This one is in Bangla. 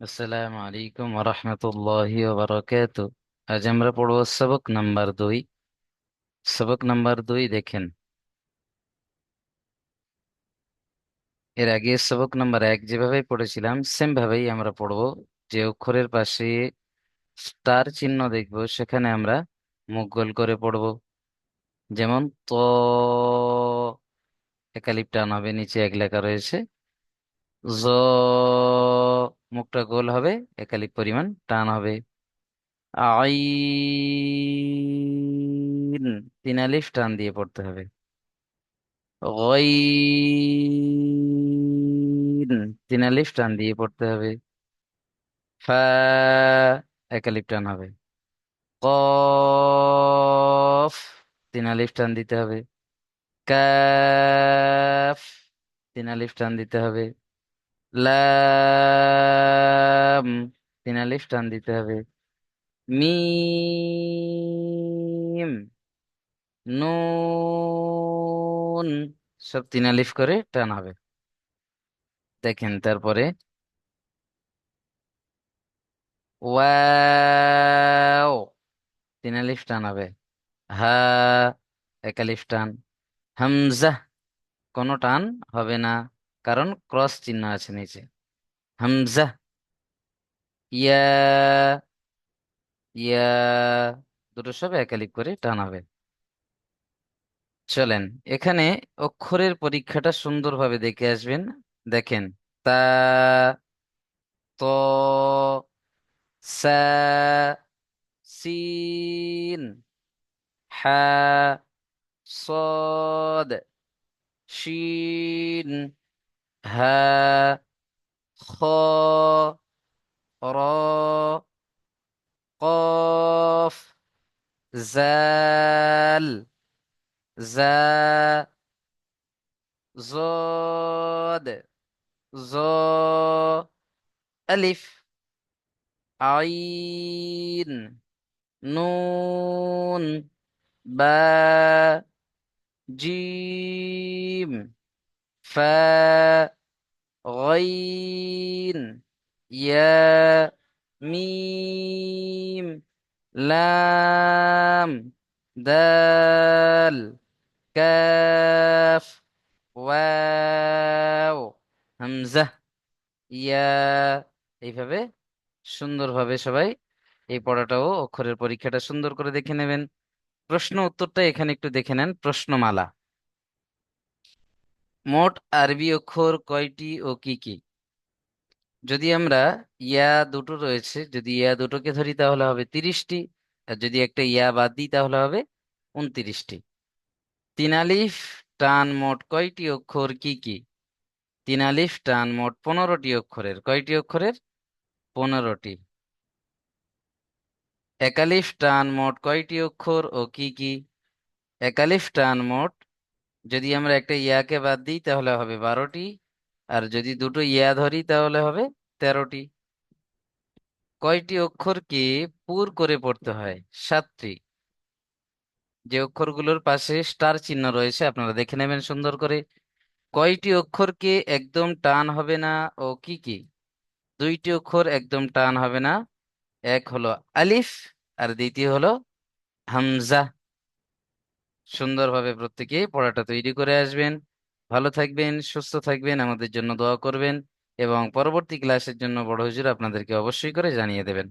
আসসালামু আলাইকুম ওরহমতুল্লাহি ওবরাকাতু আজ আমরা পড়ব সবক নাম্বার দুই। সবক নাম্বার দুই দেখেন। এর আগে সবক নাম্বার এক যেভাবে পড়েছিলাম সেম ভাবেই আমরা পড়ব। যে অক্ষরের পাশে স্টার চিহ্ন দেখব, সেখানে আমরা মুখ করে পড়ব। যেমন ত একালিপ টান হবে নিচে এক লেখা রয়েছে। জ মুখটা গোল হবে একালিপ পরিমাণ টান হবে। আইন তিন আলিফ টান দিয়ে পড়তে হবে। গইন তিন আলিফ টান দিয়ে পড়তে হবে। ফা এক টান হবে। কফ তিন আলিফ টান দিতে হবে। কাফ তিন আলিফ টান দিতে হবে। তিন আলিফ টান দিতে হবে। মিম নুন সব তিন আলিফ করে টান হবে। দেখেন, তারপরে ওয়াও, তিন আলিফ টান হবে। হা, এক আলিফ টান। হামজা, কোনো টান হবে না, কারণ ক্রস চিহ্ন আছে নিচে। হামজা ইয়া ইয়া দুটো সব এক আলিফ করে টান হবে চলেন এখানে অক্ষরের পরীক্ষাটা সুন্দরভাবে দেখে আসবেন দেখেন তা ত সা সিন হা صاد شين ها خا را قاف زال زا زاد زا ألف عين نون با جيم فا غين يا মিম, লাম, দাল, কাফ, ওয়াও, হামজা, ইয়া এইভাবে সুন্দরভাবে সবাই এই পড়াটাও অক্ষরের পরীক্ষাটা সুন্দর করে দেখে নেবেন। প্রশ্ন উত্তরটা এখানে একটু দেখে নেন, প্রশ্নমালা। মোট আরবি অক্ষর কয়টি ও কি কি? যদি আমরা ইয়া দুটো রয়েছে, যদি ইয়া দুটোকে ধরি তাহলে হবে তিরিশটি, আর যদি একটা ইয়া বাদ দিই তাহলে হবে উনত্রিশটি। তিন আলিফ টান মোট কয়টি অক্ষর, কি কি? তিন আলিফ টান মোট পনেরোটি অক্ষরের, কয়টি অক্ষরের? পনেরোটি। একালিফ টান মোট কয়টি অক্ষর ও কি কি? একালিফ টান মোট যদি আমরা একটা ইয়াকে বাদ দিই তাহলে হবে বারোটি আর যদি দুটো ইয়া ধরি তাহলে হবে তেরোটি। কয়টি অক্ষরকে পুর করে পড়তে হয়? সাতটি। যে অক্ষরগুলোর পাশে স্টার চিহ্ন রয়েছে, আপনারা দেখে নেবেন সুন্দর করে। কয়টি অক্ষরকে একদম টান হবে না ও কি কি? দুইটি অক্ষর একদম টান হবে না। এক হলো আলিফ আর দ্বিতীয় হলো হামজা। সুন্দরভাবে প্রত্যেকে পড়াটা তৈরি করে আসবেন। ভালো থাকবেন, সুস্থ থাকবেন, আমাদের জন্য দোয়া করবেন এবং পরবর্তী ক্লাসের জন্য বড় হুজুর আপনাদেরকে অবশ্যই করে জানিয়ে দেবেন।